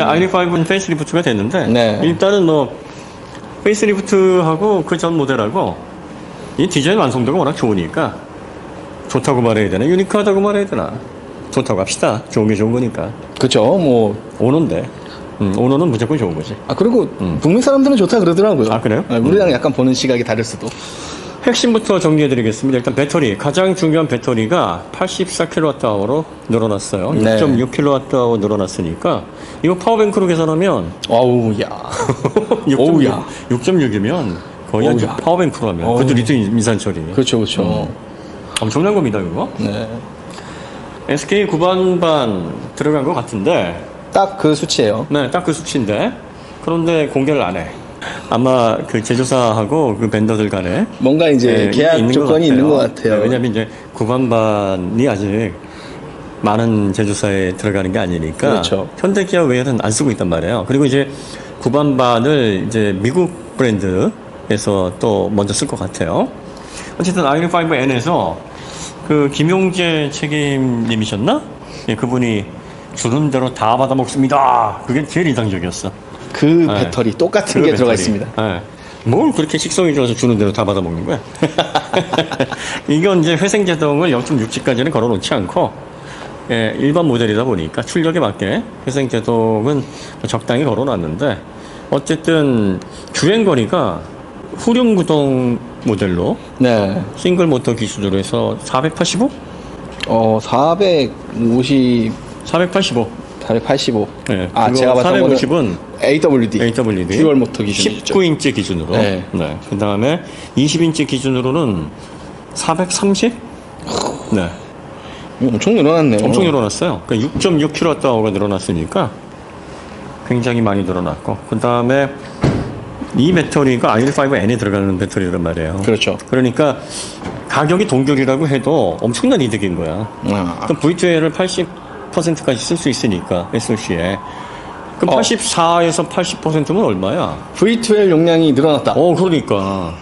자, i5는 페이스리프트가 됐는데 네. 일단은 뭐 페이스리프트하고 그 전 모델하고 이 디자인 완성도가 워낙 좋으니까 좋다고 말해야 되나 유니크하다고 말해야 되나 좋다고 합시다 좋은 게 좋은 거니까 그죠. 뭐 오너인데 음, 오너는 무조건 좋은 거지 아 그리고 북미 사람들은 좋다 그러더라고요. 아, 그래요? 네, 우리랑 약간 보는 시각이 다를 수도. 핵심부터 정리해드리겠습니다. 일단 배터리 가장 중요한 배터리가 84kWh로 늘어났어요. 네. 6.6kWh 늘어났으니까 이거 파워뱅크로 계산하면 어우 야. 6.6, 어우야. 6.6이면 거의 한 어우야. 파워뱅크로 하면 어우. 그것도 리튬 인산 처리 그렇죠 그렇죠. 엄청난 겁니다 이거 네. SK 9반반 들어간 것 같은데 딱 그 수치예요. 네, 딱 그 수치인데 그런데 공개를 안 해. 아마 그 제조사하고 그 벤더들 간에 뭔가 이제 네, 계약 있는 것 조건이 있는 것 같아요. 네, 왜냐하면 이제 구반반이 아직 많은 제조사에 들어가는 게 아니니까 그렇죠. 현대 기아 외에는 안 쓰고 있단 말이에요. 그리고 이제 구반반을 이제 미국 브랜드에서 또 먼저 쓸 것 같아요. 어쨌든 i5N에서 그 김용재 책임님이셨나? 예, 그분이 주는 대로 다 받아 먹습니다. 그게 제일 인상적이었어. 그 네. 배터리 똑같은 그 게 들어가 배터리. 있습니다. 예. 뭘 그렇게 식성이 좋아서 주는 대로 다 받아 먹는 거야? 이건 이제 회생제동을 0.6G까지는 걸어 놓지 않고, 예, 일반 모델이다 보니까 출력에 맞게 회생제동은 적당히 걸어 놨는데, 어쨌든 주행 거리가 후륜 구동 모델로 네. 싱글 모터 기준으로 해서 485? 어 450, 485. 485. 예, 아 제가 봤던 거는 450은 AWD. AWD 듀얼 모터 기준이죠. 19인치 기준으로 네. 그 다음에 20인치 기준으로는 430? 네 엄청 늘어났네요. 엄청 늘어났어요 그러니까 6.6kWh가 늘어났으니까 굉장히 많이 늘어났고 그 다음에 이 배터리가 i5N에 들어가는 배터리란 말이에요 그렇죠. 그러니까 가격이 동결이라고 해도 엄청난 이득인 거야 아, 그럼 V2L을 80% 까지 쓸 수 있으니까 SOC에 그럼 어. 84에서 80%면 얼마야? V12 용량이 늘어났다. 어, 그러니까.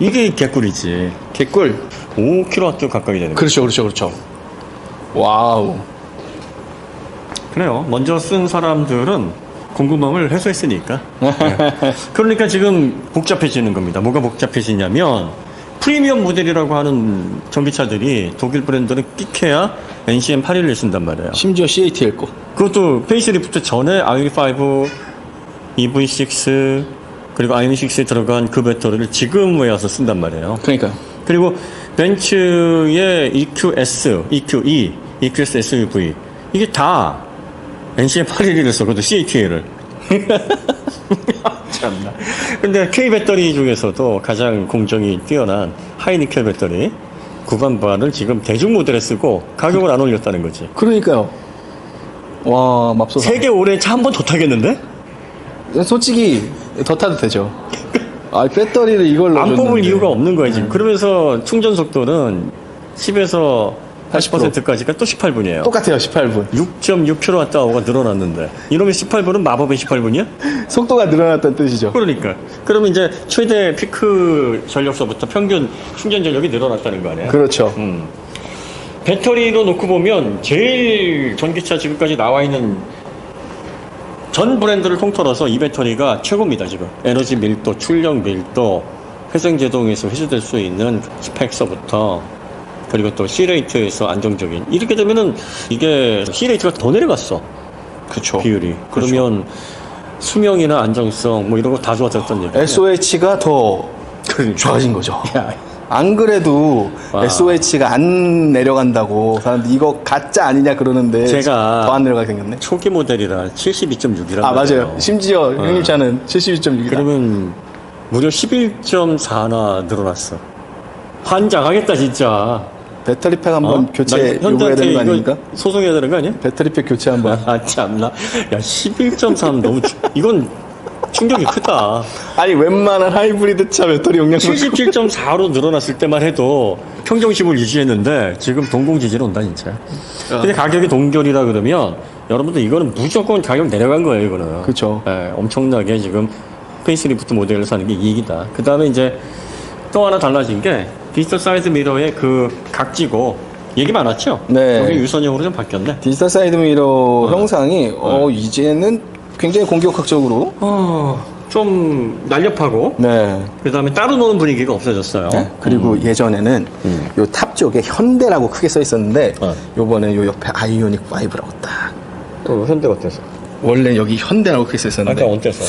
이게 개꿀이지. 개꿀. 5kW 가까이 되는 거. 그렇죠, 그렇죠, 그렇죠. 와우. 그래요. 먼저 쓴 사람들은 궁금함을 해소했으니까. 네. 그러니까 지금 복잡해지는 겁니다. 뭐가 복잡해지냐면 프리미엄 모델이라고 하는 전기차들이 독일 브랜드는 끼케야 NCM 81을 쓴단 말이에요. 심지어 CATL 거. 그것도 페이스리프트 전에 i5, EV6 그리고 i6에 들어간 그 배터리를 지금 왜 와서 쓴단 말이에요. 그러니까 그리고 벤츠의 EQS, EQE, EQS SUV 이게 다 NCM 811을 써, 그것도 CATL을. 참나. 근데 K 배터리 중에서도 가장 공정이 뛰어난 하이니켈 배터리 9반반을 지금 대중 모델에 쓰고 가격을 안 올렸다는 거지. 그러니까요. 와 맙소사. 세계 올해 차 한 번 더 타겠는데? 솔직히 더 타도 되죠. 아 배터리를 이걸로 안 뽑을 줬는데. 이유가 없는 거야 지금. 그러면서 충전 속도는 10에서 80%까지가 또 18분이에요. 똑같아요 18분. 6.6kWh가 늘어났는데 이놈의 18분은 마법의 18분이야? 속도가 늘어났다는 뜻이죠. 그러니까. 그러면 이제 최대 피크 전력서부터 평균 충전 전력이 늘어났다는 거 아니야? 그렇죠. 음. 배터리로 놓고 보면 제일 전기차 지금까지 나와 있는 전 브랜드를 통틀어서 이 배터리가 최고입니다 지금 에너지 밀도, 출력 밀도, 회생 제동에서 회수될 수 있는 스펙서부터 그리고 또 C레이트에서 안정적인 이렇게 되면은 이게 C레이트가 더 내려갔어 그렇죠. 비율이 그러면 수명이나 안정성 뭐 이런 거 다 좋아졌던 얘기 SOH가 더 좋아진 거죠. 야, 안 그래도 와. SOH가 안 내려간다고 사람들 이거 가짜 아니냐 그러는데 제가 더 안 내려가게 생겼네. 초기 모델이라 72.6이란 아 맞아요. 심지어 형님 차는 72.6이다. 그러면 무려 11.4나 늘어났어. 환장하겠다 진짜. 배터리팩 한번 어? 교체 나 요구해야 되는 거 아닙니까? 소송해야 되는 거 아니야? 배터리팩 교체 한번. 아 참나. 야 11.3 너무 추- 이건 충격이 크다. 아니 웬만한 하이브리드 차 배터리 용량 77.4로 늘어났을 때만 해도 평정심을 유지했는데 지금 동공지진 온다 진짜. 근데 가격이 동결이라 그러면 여러분들 이거는 무조건 가격 내려간 거예요 이거는. 그쵸. 예, 엄청나게 지금 페이스리프트 모델을 사는 게 이익이다. 그 다음에 이제 또 하나 달라진 게 디지털 사이드 미러의 그 각지고 얘기 많았죠? 네. 여기 유선형으로 좀 바뀌었네. 디지털 사이드 미러 형상이 어 이제는 굉장히 공격학적으로 어, 좀 날렵하고 네. 그 다음에 따로 노는 분위기가 없어졌어요. 네, 그리고 예전에는 음. 요탑 쪽에 현대라고 크게 써 있었는데 어. 요번에 요 옆에 아이오닉 5라고 딱 또 현대 어때서? 원래 여기 현대라고 크게 써 있었는데 아까 어때서?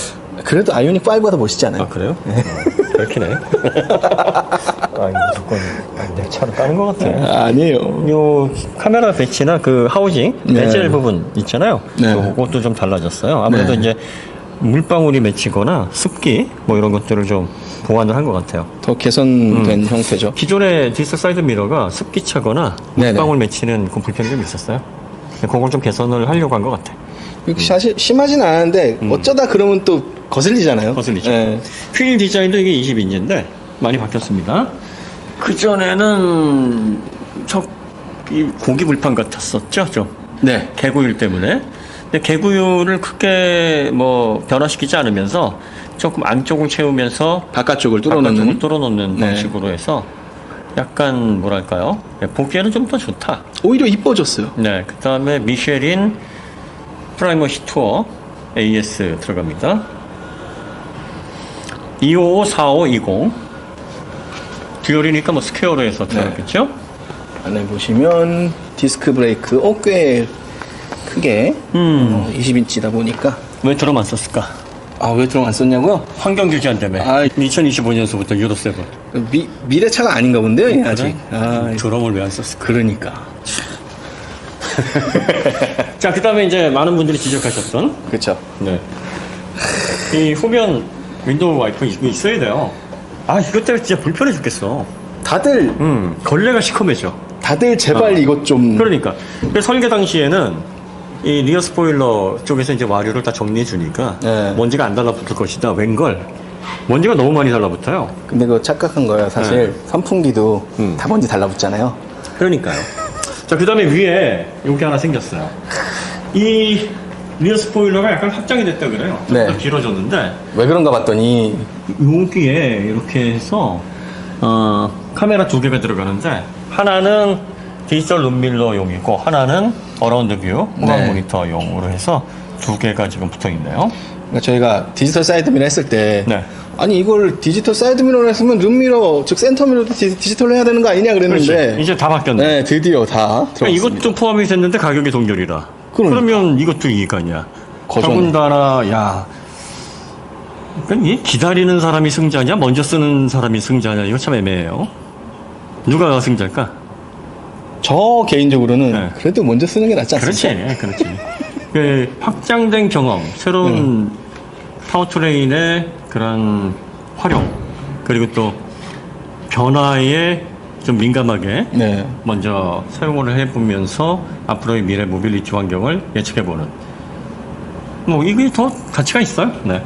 그래도 아이오닉 5가 더 멋있지 않아요? 아 그래요? 어, 그렇긴 해. 아 이거 무조건 내 차로 까는 것 같아. 아니에요. 요 카메라 배치나 그 하우징 네. 베젤 부분 있잖아요. 네. 그것도 좀 달라졌어요. 아무래도 네. 이제 물방울이 맺히거나 습기 뭐 이런 것들을 좀 보완을 한 것 같아요. 더 개선된 음. 형태죠. 기존의 디지털 사이드 미러가 습기 차거나 네네. 물방울 맺히는 그 불편이 좀 있었어요. 그걸 좀 개선을 하려고 한 것 같아. 이거 사실 심하진 않은데 어쩌다 그러면 또 거슬리잖아요. 음. 거슬리죠. 네. 휠 디자인도 이게 20인치인데 많이 바뀌었습니다. 그 전에는 저이 고기 불판 같았었죠, 좀 네. 개구율 때문에. 근데 개구율을 크게 뭐 변화시키지 않으면서 조금 안쪽을 채우면서 바깥쪽을 바깥쪽을 뚫어놓는 뚫어놓는 네. 방식으로 해서 약간 뭐랄까요? 네, 보기에는 좀 더 좋다. 오히려 이뻐졌어요. 네, 그 다음에 미쉐린 프라이머시 투어 AS 들어갑니다. 255, 4520 듀얼이니까 뭐 스퀘어로 해서 들어갔겠죠? 안에 보시면 디스크 브레이크 어, 꽤 크게 음. 어, 20인치다 보니까 왜 드럼 안 썼을까? 아왜 들어 안 썼냐고요? 환경 규제한다며. 아, 2025년서부터 유로 7. 미, 미래차가 아닌가 본데요 얘 아직 아 드럼을 왜 안 썼을까? 그러니까 자, 그 다음에 이제 많은 분들이 지적하셨던 그렇죠 네. 이 후면 윈도우 와이프 이거 있어야 돼요. 아, 이것 때문에 진짜 불편해 죽겠어. 다들 음, 걸레가 시커매져. 다들 제발 어. 이것 좀 그러니까. 그 설계 당시에는 이 리어 스포일러 쪽에서 이제 와류를 다 정리해 주니까 네. 먼지가 안 달라붙을 것이다. 웬걸? 먼지가 너무 많이 달라붙어요. 근데 그거 착각한 거예요 사실 선풍기도 음. 다 먼지 달라붙잖아요 그러니까요. 자, 그 다음에 위에 여기 하나 생겼어요. 이 리어 스포일러가 약간 확장이 됐다 그래요. 좀더 네. 길어졌는데 왜 그런가 봤더니 여기에 이렇게 해서 어, 카메라 두 개가 들어가는데 하나는 디지털 룸밀러용이고 하나는 어라운드 뷰 후방 네. 모니터용으로 해서 두 개가 지금 붙어 있네요. 그러니까 저희가 디지털 사이드 미러 했을 때 네. 아니 이걸 디지털 사이드 미러로 했으면 룸 미러 즉 센터 미러도 디, 지털로 해야 되는 거 아니냐 그렇지. 그랬는데 이제 다 바뀌었네. 네 드디어 다 그러니까 들어갔습니다. 이것도 포함이 됐는데 가격이 동결이라. 그 그러니까. 러면 이것도 이익 아니야. 거저네. 더군다나 야. 그러니까 이 기다리는 사람이 승자냐, 먼저 쓰는 사람이 승자냐 이거 참 애매해요. 누가 승자일까? 저 개인적으로는 네. 그래도 먼저 쓰는 게 낫지 않습니까? 그렇지, 그렇지. 그 확장된 경험, 새로운 파워트레인의 그런 활용, 그리고 또 변화에 좀 민감하게 네. 먼저 사용을 해보면서 앞으로의 미래 모빌리티 환경을 예측해보는. 뭐 이게 더 가치가 있어요. 네.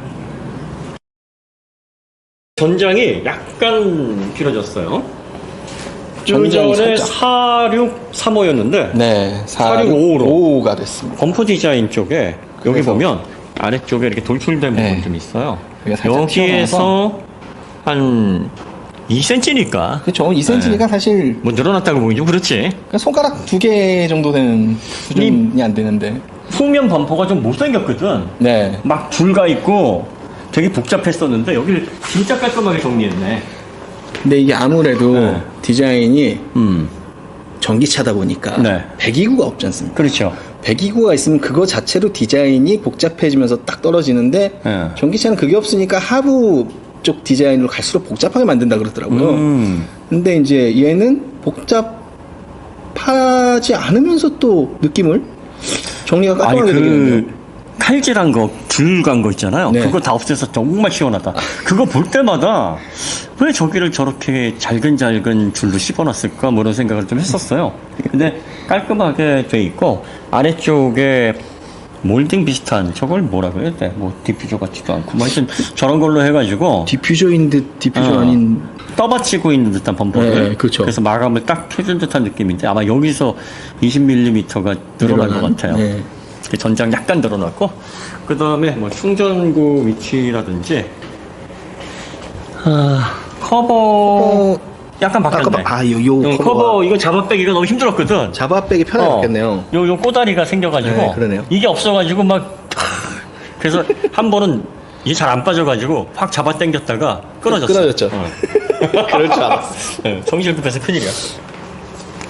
전장이 약간 길어졌어요. 좀 전장이 전에 살짝. 4635였는데 네. 4655 로. 45가 됐습니다. 범프 디자인 쪽에 여기 그래서- 보면 아래쪽에 이렇게 돌출된 네. 부분 좀 있어요. 여기가 살짝 여기에서 한 2cm니까 그렇죠. 2cm니까 사실 뭐 늘어났다고 보기죠. 그렇지. 그냥 손가락 두 개 정도 되는 수준이 안 되는데. 후면 범퍼가 좀 못생겼거든. 네. 막 줄가 있고 되게 복잡했었는데 여기를 진짜 깔끔하게 정리했네. 근데 이게 아무래도 네. 디자인이 음, 전기차다 보니까 네. 배기구가 없지 않습니까? 그렇죠. 배기구가 있으면 그거 자체로 디자인이 복잡해지면서 딱 떨어지는데 네. 전기차는 그게 없으니까 하부 쪽 디자인으로 갈수록 복잡하게 만든다 그러더라고요. 음, 근데 이제 얘는 복잡하지 않으면서 또 느낌을 정리가 깔끔하게 되거든요. 그 칼질한 거, 줄간 거 있잖아요. 네. 그거 다 없애서 정말 시원하다. 그거 볼 때마다 왜 저기를 저렇게 잘근잘근 줄로 씹어놨을까 뭐 이런 생각을 좀 했었어요. 근데 깔끔하게 돼 있고 아래쪽에 몰딩 비슷한 저걸 뭐라고 해야 돼? 뭐 디퓨저 같지도 않고 뭐 하여튼 저런 걸로 해가지고 디퓨저인 듯 디퓨저 어. 아닌 떠받치고 있는 듯한 범퍼를 네, 그렇죠. 래서 마감을 딱 해준 듯한 느낌인데 아마 여기서 20mm가 늘어난 것 같아요. 네. 이렇게 전장 약간 늘어났고 그 다음에 뭐 충전구 위치라든지 아, 커버 어, 약간 바뀌었네. 아, 요, 요 어, 커버, 이거 잡아빼기가 너무 힘들었거든. 잡아빼기 편해졌겠네요. 어, 요, 요 꼬다리가 생겨가지고. 네, 그러네요. 이게 없어가지고 막. 그래서 한 번은 이게 잘 안 빠져가지고 확 잡아 당겼다가 끊어졌어. 끊어졌죠. 어. 그럴 줄 알았어. 네, 정신을 급해서 큰일이야.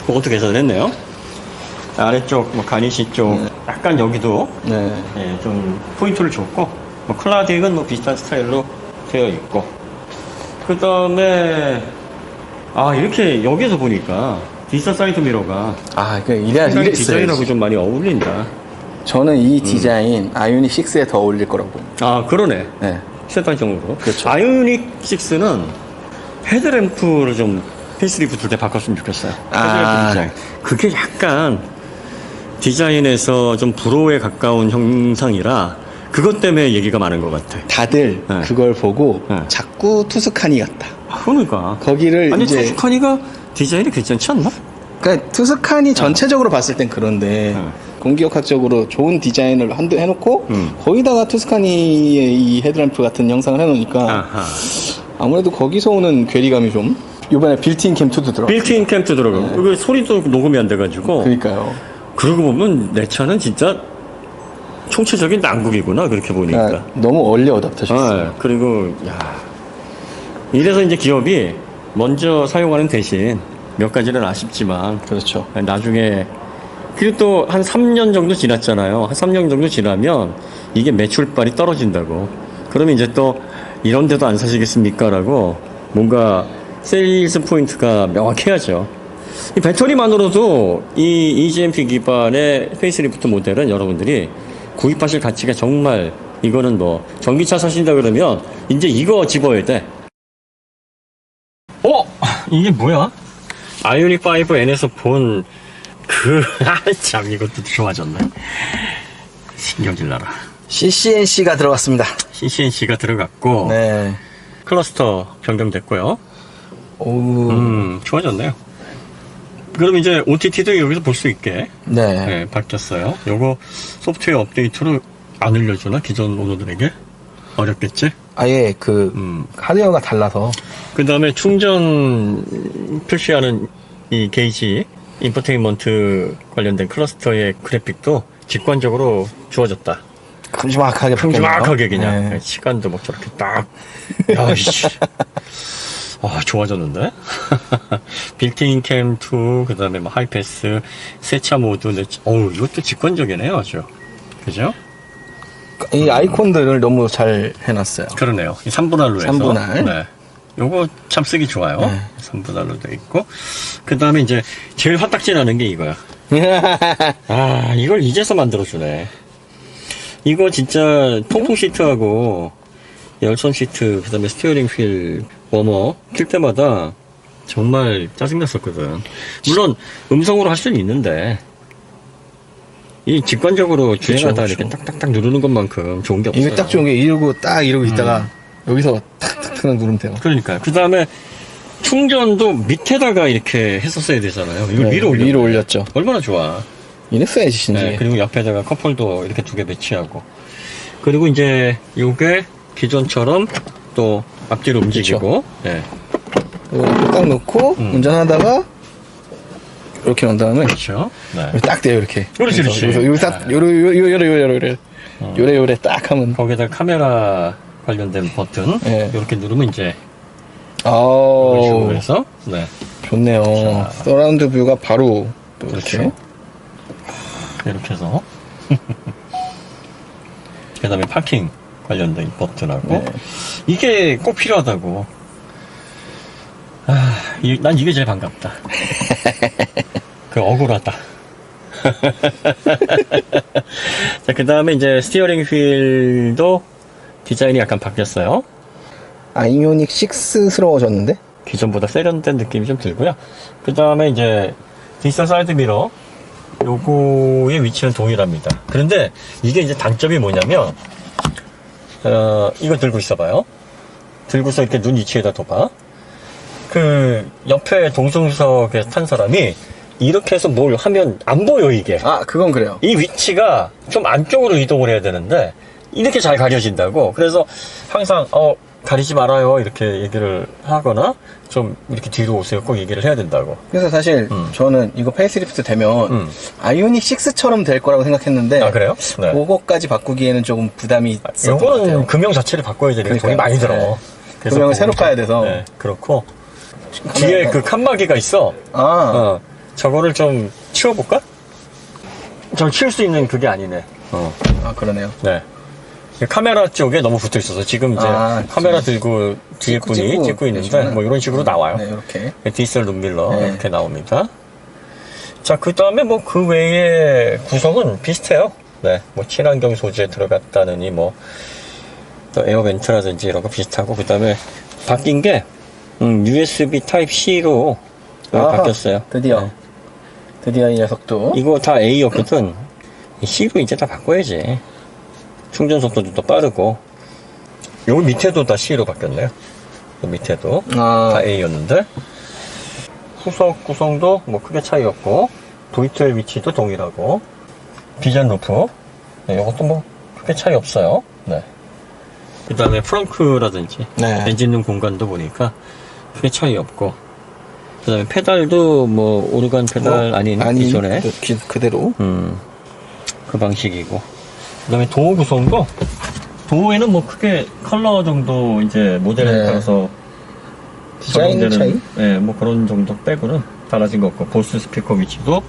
그것도 개선했네요. 아래쪽, 뭐, 가니시 쪽, 약간 여기도, 네. 예, 좀, 포인트를 줬고, 뭐, 클라딕은 뭐, 비슷한 스타일로 되어 있고, 그 다음에, 아, 이렇게, 여기서 보니까, 디지털 사이드 미러가, 아, 그 이래 상당히 이랬어요. 디자인하고 좀 많이 어울린다. 저는 이 디자인 아이오닉 6에 더 어울릴 거라고 봅니다. 아, 그러네. 네. 세단형으로. 그렇죠. 아이오닉 6는 헤드램프를 좀 페이스리프트 때 바꿨으면 좋겠어요. 아. 헤드램프 디자인. 그게 약간 디자인에서 좀 불호에 가까운 형상이라 그것 때문에 얘기가 많은 것 같아. 다들 네. 그걸 보고 네. 자꾸 투스카니 같다. 아, 그러니까. 거기를 아니, 이제 투스카니가 디자인이 괜찮지 않나? 그러니까 투스카니 전체적으로 봤을 땐 그런데 네. 공기역학적으로 좋은 디자인을 한두 해놓고 음. 거기다가 투스카니의 이 헤드램프 같은 영상을 해놓으니까 아하. 아무래도 거기서 오는 괴리감이 좀 이번에 빌트인 캠2도 들어. 빌트인 캠프 들어가고. 그게 소리도 녹음이 안 돼가지고. 그러니까요. 그러고 보면 내 차는 진짜 총체적인 난국이구나, 그렇게 보니까. 아, 너무 얼리 어답터셨어요. 아, 그리고 야 이래서 이제 기업이 먼저 사용하는 대신 몇 가지는 아쉽지만 그렇죠. 나중에 그리고 또 한 3년 정도 지났잖아요. 한 3년 정도 지나면 이게 매출발이 떨어진다고. 그러면 이제 또 이런 데도 안 사시겠습니까 라고 뭔가 세일즈 포인트가 명확해야죠. 이 배터리만으로도 이 EGMP 기반의 페이스리프트 모델은 여러분들이 구입하실 가치가 정말 이거는 뭐 전기차 사신다 그러면 이제 이거 집어야 돼. 어? 이게 뭐야? 아이오닉 5 N에서 본 그, 아, 참, 이것도 좋아졌네. 신경질 나라. CCNC가 들어갔습니다. CCNC가 들어갔고, 네. 클러스터 변경됐고요. 오우. 음, 좋아졌네요. 그럼 이제 OTT도 여기서 볼 수 있게 네. 네, 바뀌었어요. 요거 소프트웨어 업데이트로 안 올려주나? 기존 오너들에게? 어렵겠지? 아예 그 음. 하드웨어가 달라서 그 다음에 충전 표시하는 이 게이지, 인포테인먼트 관련된 클러스터의 그래픽도 직관적으로 주어졌다. 큼지막하게 바뀌었네요. 정확하게 그냥. 네. 시간도 막 저렇게 딱. 야이씨. 아, 좋아졌는데? 빌트인 캠2, 그 다음에 뭐 하이패스, 세차 모드, 네, 어우, 이것도 직관적이네요, 아주. 그죠? 이 아이콘들을 너무 잘 해놨어요. 그러네요. 이 3분할로 해서. 3분할. 네. 요거 참 쓰기 좋아요. 네. 3분할로 돼 있고. 그 다음에 이제 제일 화딱지 나는 게 이거야. 아, 이걸 이제서 만들어주네. 이거 진짜 통풍 시트하고 열선 시트, 그 다음에 스티어링 휠, 워머 킬 때마다 정말 짜증났었거든. 물론 음성으로 할 수는 있는데, 이 직관적으로 주행하다 그쵸. 이렇게 딱딱딱 누르는 것만큼 좋은 게 없어요. 이게 딱 좋은 게 이러고 딱 이러고 있다가 여기서 탁탁탁 누르면 돼요. 그러니까요. 그 다음에 충전도 밑에다가 이렇게 했었어야 되잖아요. 이걸 네, 위로 올려. 위로 올렸죠. 얼마나 좋아. 이랬어야지 진짜. 네, 그리고 옆에다가 컵홀더 이렇게 두 개 배치하고. 그리고 이제 요게 기존처럼 또 앞뒤로 움직이고. 네. 이렇게 딱 놓고 음. 운전하다가 이렇게 놓은 다음에 그렇죠. 네. 딱 돼요 이렇게. 그렇지, 그래서 그렇지. 여기서 여기 딱 요래 요래 요래 요래 요래 요래 요래 딱 하면 거기다 카메라 관련된 버튼 네. 이렇게 누르면 이제 이런 식으로 해서 네. 좋네요. 서라운드 뷰가 바로 또 이렇게 그렇죠. 이렇게 해서 그 다음에 파킹 관련된 버튼하고 네. 이게 꼭 필요하다고 아, 이- 난 이게 제일 반갑다 그 억울하다 자, 그 다음에 이제 스티어링 휠도 디자인이 약간 바뀌었어요 아이오닉 6스러워졌는데? 기존보다 세련된 느낌이 좀 들고요. 그 다음에 이제 디지털 사이드 미러 요거의 위치는 동일합니다. 그런데 이게 이제 단점이 뭐냐면 어, 이거 들고 있어봐요. 들고서 이렇게 눈 위치에다 둬봐. 그 옆에 동승석에 탄 사람이 이렇게 해서 뭘 하면 안 보여 이게. 아 그건 그래요. 이 위치가 좀 안쪽으로 이동을 해야 되는데 이렇게 잘 가려진다고 그래서 항상 어 가리지 말아요 이렇게 얘기를 하거나 좀 이렇게 뒤로 오세요 꼭 얘기를 해야 된다고. 그래서 사실 음. 저는 이거 페이스리프트 되면 음. 아이오닉 6처럼 될 거라고 생각했는데 아 그래요? 네. 그거까지 바꾸기에는 조금 부담이 있었던 것 요거는 같아요. 금형 자체를 바꿔야 되니까 돈이. 많이 들어. 네. 그래서 금형을 새로 좀- 파야 돼서. 네, 그렇고 뒤에 그 칸막이가 있어. 아, 어, 저거를 좀 치워볼까? 저 치울 수 있는 그게 아니네. 어, 아 그러네요. 네. 카메라 쪽에 너무 붙어 있어서 지금 이제 아, 카메라 들고 뒤에 찍고, 분이 찍고 찍고, 있는데 계시구나. 뭐 이런 식으로 나와요. 네, 이렇게. 디지털 룸밀러 네. 이렇게 나옵니다. 자, 그 다음에 뭐 그 외에 구성은 비슷해요. 네, 뭐 친환경 소재 들어갔다느니 뭐, 또 에어 벤트라든지 이런 거 비슷하고, 그 다음에 바뀐 게, 음, USB Type-C로 아하, 바뀌었어요. 드디어. 네. 드디어 이 녀석도. 이거 다 A였거든. 이 C로 이제 다 바꿔야지. 충전 속도도 더 빠르고. 요 밑에도 다 C로 바뀌었네요. 요 밑에도. 아, 다 A였는데 후석 구성도 뭐 크게 차이 없고 도이트의 위치도 동일하고 비전 루프 네, 이것도 뭐 크게 차이 없어요 네. 그 다음에 프렁크라든지 네. 엔진 룸 공간도 보니까 크게 차이 없고 그 다음에 페달도 뭐 오르간 페달 아닌 아니, 기존에 그, 기- 그대로. 음, 그 방식이고. 그 다음에 도어 구성도, 도어에는 뭐 크게 컬러 정도 이제 모델에 네. 따라서 디자인 차이? 네, 뭐 그런 정도 빼고는 달라진 거 없고, 보스 스피커 위치도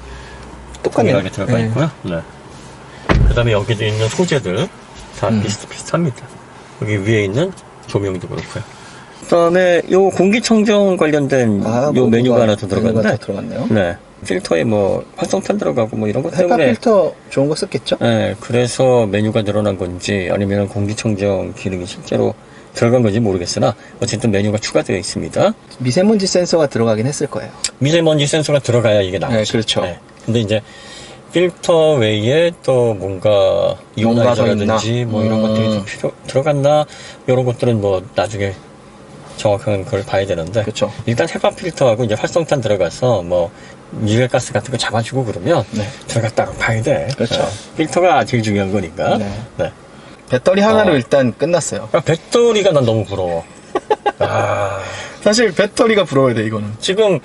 똑같네요. 동일하게 들어가 네. 있고요. 네. 그 다음에 여기도 있는 소재들 다 음. 비슷비슷합니다. 여기 위에 있는 조명도 그렇고요. 그 다음에 요 공기청정 관련된 아, 요뭐 메뉴가 뭐가- 하나 더 메뉴가 들어갔는데, 더 들어갔네요. 네. 필터에 뭐 활성탄 들어가고 뭐 이런 것 때문에 필터 좋은 거 썼겠죠? 네, 그래서 메뉴가 늘어난 건지 아니면 공기청정 기능이 실제로 들어간 건지 모르겠으나 어쨌든 메뉴가 추가되어 있습니다. 미세먼지 센서가 들어가긴 했을 거예요. 미세먼지 센서가 들어가야 이게 나오죠. 네, 그렇죠. 근데 이제 필터 외에 또 뭔가 있나? 뭐 이런 음. 것들이 좀 필요 들어갔나 이런 것들은 뭐 나중에 정확한 걸 봐야 되는데 그렇죠. 일단 헤파 필터하고 이제 활성탄 들어가서 뭐 유해가스 같은 거 잡아주고 그러면 네. 들어갔다고 봐야 돼. 그렇죠. 네. 필터가 제일 중요한 거니까. 네. 네. 배터리 하나로 어. 일단 끝났어요. 아, 배터리가 난 너무 부러워. 아, 사실 배터리가 부러워야 돼, 이거는. 지금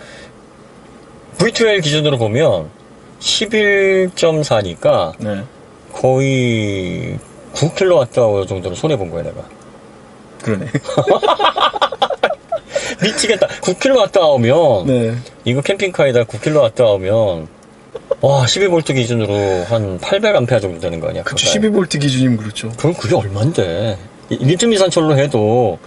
V12 기준으로 보면 11.4니까 네. 거의 9kWh 정도로 손해본 거야, 내가. 그러네. 미치겠다. 9kWh면, 네. 이거 캠핑카에다 9kWh면, 와, 12V 기준으로 한 800A 정도 되는 거 아니야? 그쵸, 가까이. 12V 기준이면 그렇죠. 그럼 그게 얼만데? 이- 리튬 이산철로 해도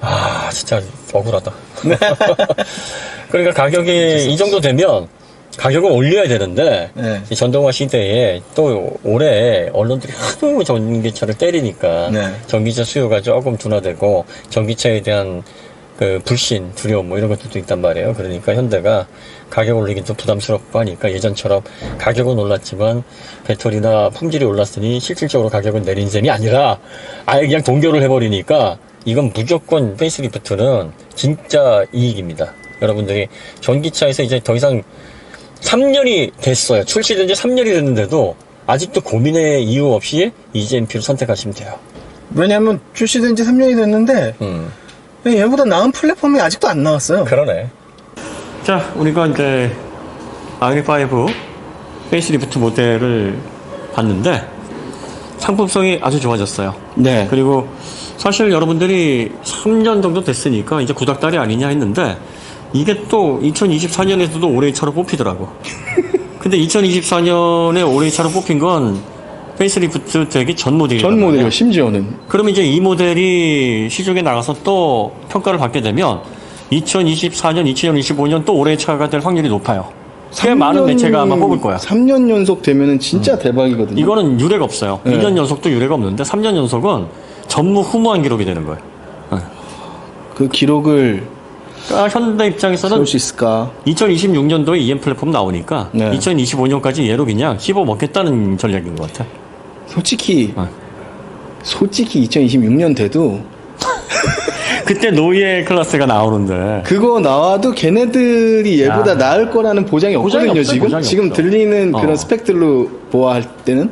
아 진짜 억울하다. 그러니까 가격이 이 정도 되면 가격을 올려야 되는데 네. 이 전동화 시대에 또 올해 언론들이 하도 전기차를 때리니까 네. 전기차 수요가 조금 둔화되고 전기차에 대한 그 불신, 두려움 뭐 이런 것들도 있단 말이에요. 그러니까 현대가 가격 올리긴 좀 부담스럽고 하니까 예전처럼 가격은 올랐지만 배터리나 품질이 올랐으니 실질적으로 가격은 내린 셈이 아니라 아예 그냥 동결을 해버리니까 이건 무조건 페이스리프트는 진짜 이익입니다. 여러분들이 전기차에서 이제 더 이상 3년이 됐어요. 출시된 지 3년이 됐는데도 아직도 고민의 이유 없이 EGMP를 선택하시면 돼요. 왜냐면 출시된 지 3년이 됐는데, 음. 얘보다 나은 플랫폼이 아직도 안 나왔어요. 그러네. 자, 우리가 이제 아이리5 페이스리프트 모델을 봤는데 상품성이 아주 좋아졌어요. 네. 그리고 사실 여러분들이 3년 정도 됐으니까 이제 구닥다리 아니냐 했는데 이게 또 2024년에서도 올해의 차로 뽑히더라고. 근데 2024년에 올해의 차로 뽑힌 건 페이스리프트 되기 전 모델이에요. 전 모델이요, 심지어는. 그러면 이제 이 모델이 시중에 나가서 또 평가를 받게 되면 2024년, 2025년 또 올해의 차가 될 확률이 높아요. 꽤 많은 매체가 아마 뽑을 거야. 3년 연속 되면은 진짜 대박이거든요. 이거는 유례가 없어요. 네. 2년 연속도 유례가 없는데 3년 연속은 전무후무한 기록이 되는 거예요. 그 기록을 그러니까 현대 입장에서는 세울 수 있을까? 2026년도에 EM 플랫폼 나오니까 네. 2025년까지 얘로 그냥 씹어 먹겠다는 전략인 것 같아. 솔직히, 어. 솔직히 2026년 돼도 그때 노예 클래스가 나오는데 그거 나와도 걔네들이 얘보다 야. 나을 거라는 보장이 보장이 없거든요, 없어요, 지금. 보장이 지금 없죠. 들리는 어. 그런 스펙들로 보아할 때는.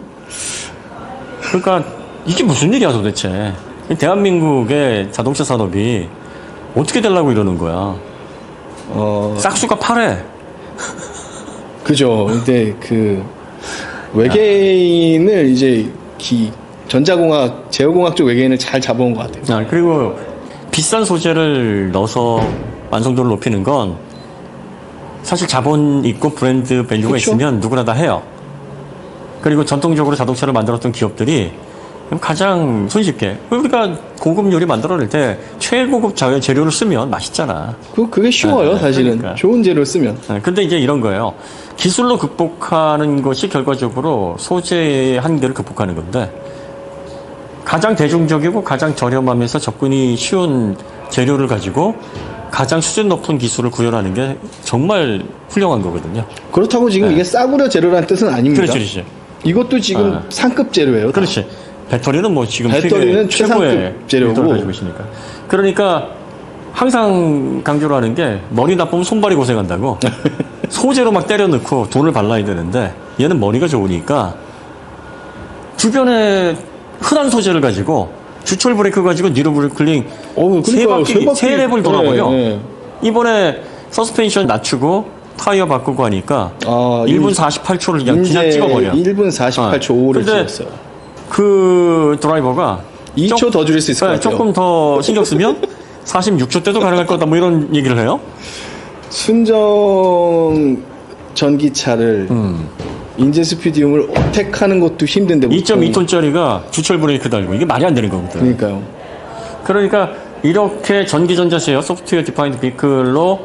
그러니까 이게 무슨 일이야 도대체. 대한민국의 자동차 산업이 어떻게 되려고 이러는 거야? 어, 싹수가 파래. 그죠. 근데 그 외계인을 이제 기 전자공학, 제어공학 쪽 외계인을 잘 잡아온 것 같아요. 아, 그리고 비싼 소재를 넣어서 완성도를 높이는 건 사실 자본 있고 브랜드 밸류가 그쵸. 있으면 누구나 다 해요. 그리고 전통적으로 자동차를 만들었던 기업들이 가장 손쉽게 우리가 고급 요리 만들어낼 때 최고급 자- 재료를 쓰면 맛있잖아. 그 그게 쉬워요, 네, 사실은. 그러니까. 좋은 재료를 쓰면. 네, 근데 이제 이런 거예요. 기술로 극복하는 것이 결과적으로 소재의 한계를 극복하는 건데 가장 대중적이고 가장 저렴하면서 접근이 쉬운 재료를 가지고 가장 수준 높은 기술을 구현하는 게 정말 훌륭한 거거든요. 그렇다고 지금 이게 싸구려 재료라는 뜻은 아닙니다. 네. 그렇지, 그렇지. 이것도 지금 아. 상급 재료예요. 다. 그렇지. 배터리는 뭐 지금 배터리는 최고의 재료고. 가지고 있으니까. 그러니까 항상 강조를 하는 게 머리 나쁘면 손발이 고생한다고. 소재로 막 때려 넣고 돈을 발라야 되는데 얘는 머리가 좋으니까 주변에 흔한 소재를 가지고 주철 브레이크 가지고 니로 브레이클링 어, 세 그러니까요. 바퀴, 세 랩을 돌아버려. 네, 네. 이번에 서스펜션 낮추고 타이어 바꾸고 하니까 아, 1분 이- 48초를 그냥, 그냥 찍어버려. 1분 48초 5를 근데 찍었어요. 그 드라이버가 2초 조- 더 줄일 수 있을 것 네, 같아요. 조금 더 신경 쓰면 46초 때도 가능할 거다 뭐 이런 얘기를 해요. 순정 전기차를 음. 인제 스피디움을 어택하는 것도 힘든데 2.2톤짜리가 주철 브레이크 달고 이게 말이 안 되는 거거든. 그러니까요. 그러니까 이렇게 전기 전자 제어 소프트웨어 디파인드 비클로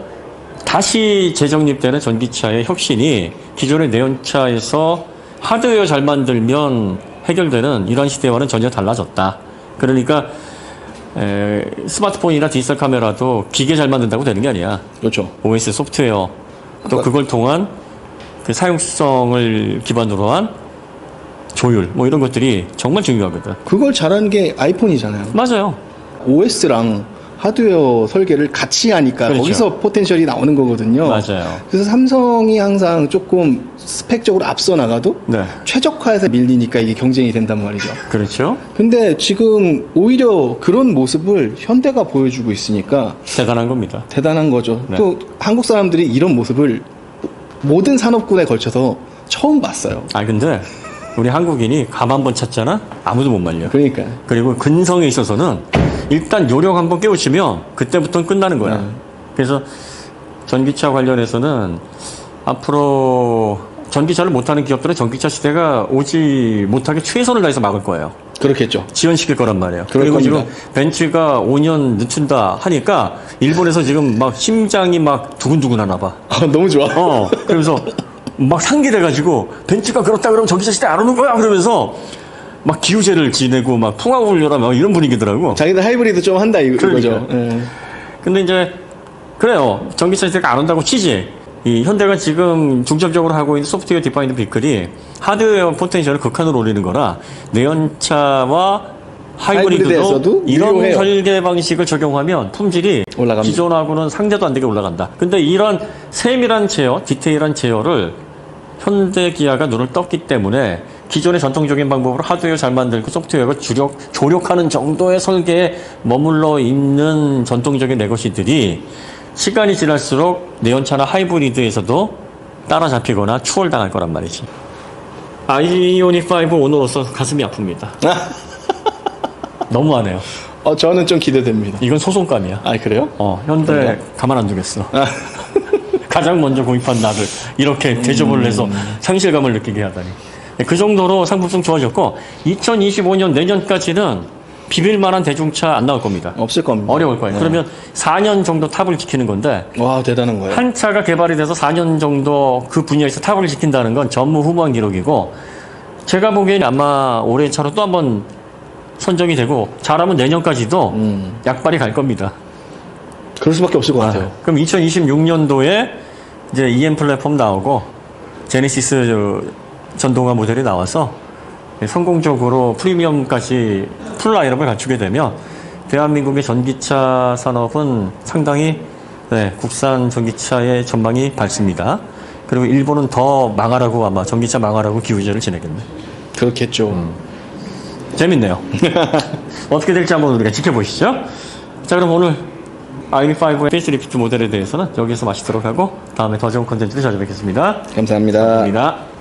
다시 재정립되는 전기차의 혁신이 기존의 내연차에서 하드웨어 잘 만들면 해결되는 이런 시대와는 전혀 달라졌다. 그러니까 에, 스마트폰이나 디지털 카메라도 기계 잘 만든다고 되는 게 아니야. 그렇죠. OS 소프트웨어 또 그걸 통한 그 사용성을 기반으로 한 조율 뭐 이런 것들이 정말 중요하거든. 그걸 잘하는 게 아이폰이잖아요. 맞아요. OS랑 하드웨어 설계를 같이 하니까 그렇죠. 거기서 포텐셜이 나오는 거거든요. 맞아요. 그래서 삼성이 항상 조금 스펙적으로 앞서 나가도 네. 최적화해서 밀리니까 이게 경쟁이 된단 말이죠. 그렇죠. 근데 지금 오히려 그런 모습을 현대가 보여주고 있으니까 대단한 겁니다. 대단한 거죠. 네. 또 한국 사람들이 이런 모습을 모든 산업군에 걸쳐서 처음 봤어요. 아 근데 우리 한국인이 감 한 번 찼잖아. 아무도 못 말려. 그러니까 그리고 근성에 있어서는 일단 요령 한 번 깨우치면 그때부터는 끝나는 거야. 네. 그래서 전기차 관련해서는 앞으로 전기차를 못하는 기업들은 전기차 시대가 오지 못하게 최선을 다해서 막을 거예요. 그렇겠죠. 지연시킬 거란 말이에요. 그리고. 지금 벤츠가 5년 늦춘다 하니까 일본에서 지금 막 심장이 막 두근두근 하나 봐. 아, 너무 좋아. 어, 그러면서 막 상기돼가지고 벤츠가 그렇다 그러면 전기차 시대 안 오는 거야 그러면서 막 기우제를 지내고 막 풍하고 울려라 막 이런 분위기더라고. 자기들 하이브리드 좀 한다 이- 이거죠. 그러니까. 예. 근데 이제 그래요. 전기차 시대가 안 온다고 치지. 이 현대가 지금 중점적으로 하고 있는 소프트웨어 디파인드 비클이 하드웨어 포텐셜을 극한으로 올리는 거라 내연차와 하이브리드도 하이브리드에서도 이런 유효해요. 설계 방식을 적용하면 품질이 올라갑니다. 기존하고는 상대도 안 되게 올라간다. 근데 이런 세밀한 제어, 디테일한 제어를 현대 기아가 눈을 떴기 때문에 기존의 전통적인 방법으로 하드웨어 잘 만들고 소프트웨어가 주력, 조력하는 정도의 설계에 머물러 있는 전통적인 레거시들이 시간이 지날수록 내연차나 하이브리드에서도 따라잡히거나 추월당할 거란 말이지. 아이오닉 5 오너로서 가슴이 아픕니다. 너무하네요. 어, 저는 좀 기대됩니다. 이건 소송감이야. 아, 그래요? 어, 현대 그런가? 가만 안 두겠어. 가장 먼저 구입한 나를 이렇게 대접을 해서 상실감을 느끼게 하다니. 네, 그 정도로 상품성 좋아졌고 2025년 내년까지는 비빌 만한 대중차 안 나올 겁니다. 없을 겁니다. 어려울 거예요. 네. 그러면 4년 정도 탑을 지키는 건데 와, 대단한 거예요. 한 차가 개발이 돼서 4년 정도 그 분야에서 탑을 지킨다는 건 전무후무한 기록이고 제가 보기에는 아마 올해 차로 또 한 번 선정이 되고 잘하면 내년까지도 음. 약발이 갈 겁니다. 그럴 수밖에 없을 것 같아요. 그럼 2026년도에 이제 EM 플랫폼 나오고 제네시스 저 전동화 모델이 나와서 성공적으로 프리미엄까지 풀 라인업을 갖추게 되면 대한민국의 전기차 산업은 상당히 네, 국산 전기차의 전망이 밝습니다. 그리고 일본은 더 망하라고 아마 전기차 망하라고 기우제를 지내겠네. 그렇겠죠. 음. 재밌네요. 어떻게 될지 한번 우리가 지켜보시죠. 자, 그럼 오늘 아이리5의 페이스리프트 모델에 대해서는 여기서 마치도록 하고 다음에 더 좋은 컨텐츠로 찾아뵙겠습니다. 감사합니다. 감사합니다.